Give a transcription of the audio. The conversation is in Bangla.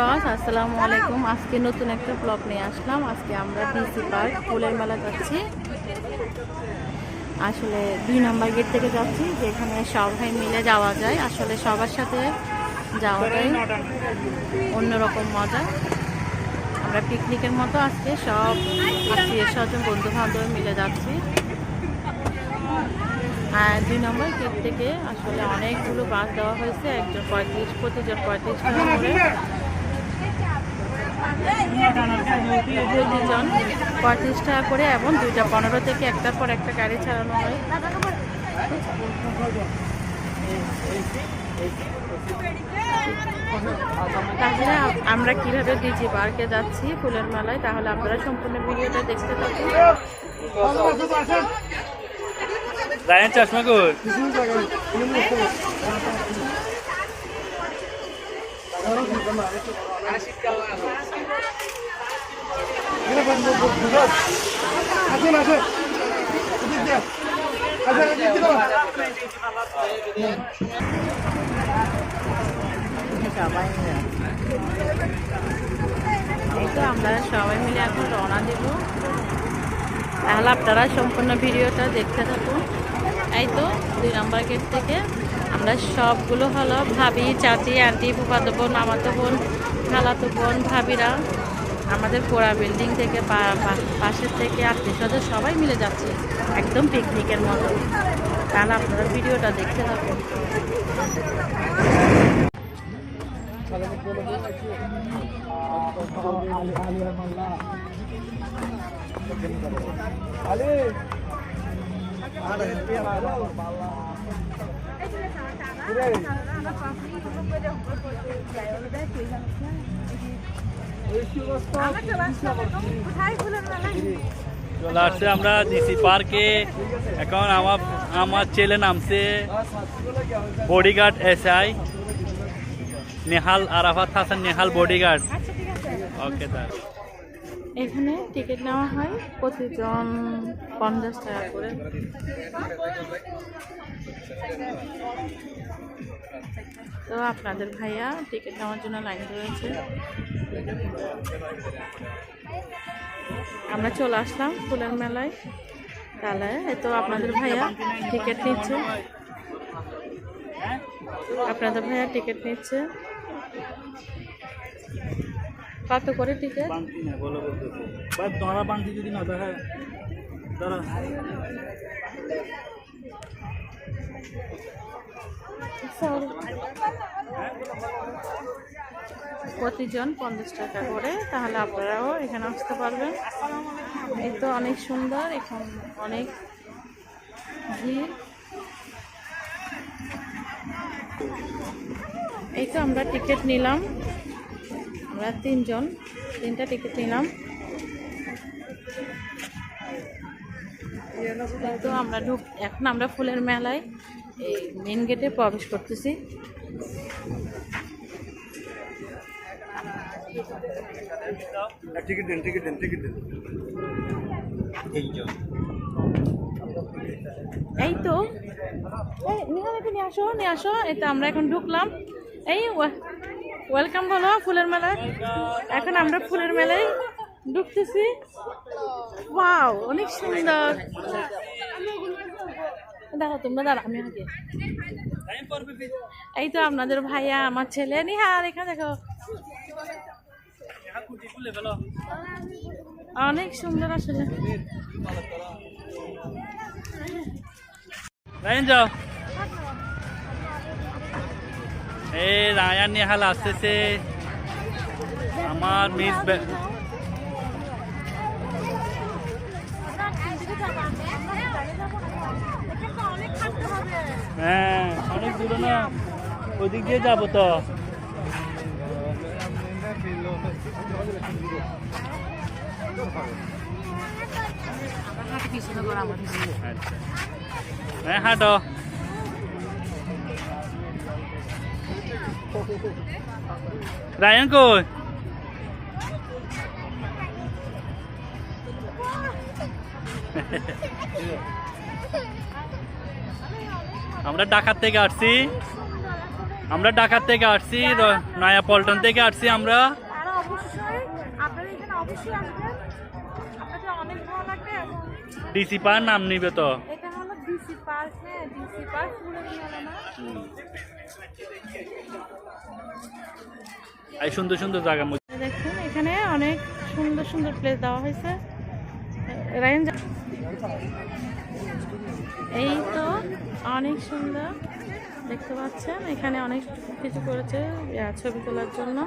ভিউয়ার্স, আসসালামু আলাইকুম। আজকে নতুন একটা ব্লগ নিয়ে আসলাম। আজকে আমরা ডিসি পার্ক ফুলের মেলা যাচ্ছি। আসলে দুই নম্বর গেট থেকে যাচ্ছি, যেখানে সবাই মিলে যাওয়া যায়। আসলে সবার সাথে যাওয়াটাই অন্যরকম মজা। আমরা পিকনিকের মতো আজকে সব আত্মীয় স্বজন বন্ধু বান্ধব মিলে যাচ্ছি। আর দুই নম্বর গেট থেকে আসলে অনেকগুলো বাস দেওয়া হয়েছে। একজন পঁয়ত্রিশ, প্রতিজন পঁয়ত্রিশ করে প্রতিজন পঁয়ত্রিশ টাকা করে এবং দুইটা পনেরো থেকে একটার পর একটা গাড়ি ছাড়ানো হয়। তাহলে আমরা কীভাবে ডিজি পার্কে যাচ্ছি ফুলের মেলায় তাহলে আপনারা সম্পূর্ণ ভিডিওটা দেখতে থাকুন। চশমা কর আমরা সবাই মিলে এখন রওনা দেব। তাহলে আপনারা সম্পূর্ণ ভিডিওটা দেখতে থাকুন। এই তো দুই নম্বর গেট থেকে আমরা সবগুলো হলো ভাবি, চাচি, আন্টি, ফুফাতো বোন, আমাতো বোন, খালাতো বোন, ভাবিরা আমাদের পোড়া বিল্ডিং থেকে পাশের থেকে আত্মীয় স্বজন সবাই মিলে যাচ্ছে, একদম পিকনিকের মতো। তাহলে আপনারা ভিডিওটা দেখতে থাকুন। চলে আসছে আমরা ডিসি পার্কে। এখন আমার আমার ছেলে নামছে bodyguard S I Nehal Arafat Hasan Nehal bodyguard okay তার এখানে টিকিট নেওয়া হয় প্রতিজন পঞ্চাশ টাকা করে। তো আপনাদের ভাইয়া টিকিট নেওয়ার জন্য লাইন রয়েছে। আমরা চলে আসলাম ফুলের মেলায়। তাহলে তো আপনাদের ভাইয়া টিকিট নিচ্ছে। আপনাদের ভাইয়া টিকিট নিচ্ছে। কত করে টিকিট? বাংতি না বলো বলতেছে। ভাই তোমরা বাংতি যদি না দেখা দাঁড়া প্রতিজন পঞ্চাশ টাকা করে তাহলে আপনারাও এখানে আসতে পারবেন। এই তো অনেক সুন্দর এখন অনেক ভিড়। এই তো আমরা টিকিট নিলাম। আমরা তিনজন তিনটা টিকিট নিলাম। এই তো আমরা ঢুক এখন আমরা ফুলের মেলায় এই মেন গেটে প্রবেশ করতেছি। টিকিট দিন টিকিট দিন টিকিট দিন। এই তো। নিয়ে আসো নিয়ে আসো। এই তো আমরা এখন ঢুকলাম। এই ওয়েলকাম বলো, ফুলের মেলায়। এখন আমরা ফুলের মেলায় ঢুকতেছি। ওয়াও অনেক সুন্দর। দেখো, তোমরা দাঁড়া আমি আগে। এই তো আপনাদের ভাইয়া, আমার ছেলে। নিহার, এখানে দেখো। অনেক সুন্দর আসলে। যাও। এই রায়ান নেহাল আসতেছে। আমার মিস হ্যাঁ অনেক দূরে না। ওদিক দিয়ে যাব তো। আচ্ছা। হ্যাঁ হাঁটো। রায়ন কই? আমরা ঢাকার থেকে আসছি। আমরা ঢাকা থেকে আসছি নয়া পল্টন থেকে আসছি আমরা। ডিসি পার নাম নিবে তো। এটা হলো ডিসি পার্ক হ্যাঁ ডিসি পার্ক এই সুন্দর সুন্দর জায়গা দেখুন, এখানে অনেক সুন্দর সুন্দর প্লেস দেওয়া হয়েছে। রেঞ্জ এই তো অনেক সুন্দর, দেখতে পাচ্ছেন? এখানে অনেক কিছু করেছে ছবি তোলার জন্য।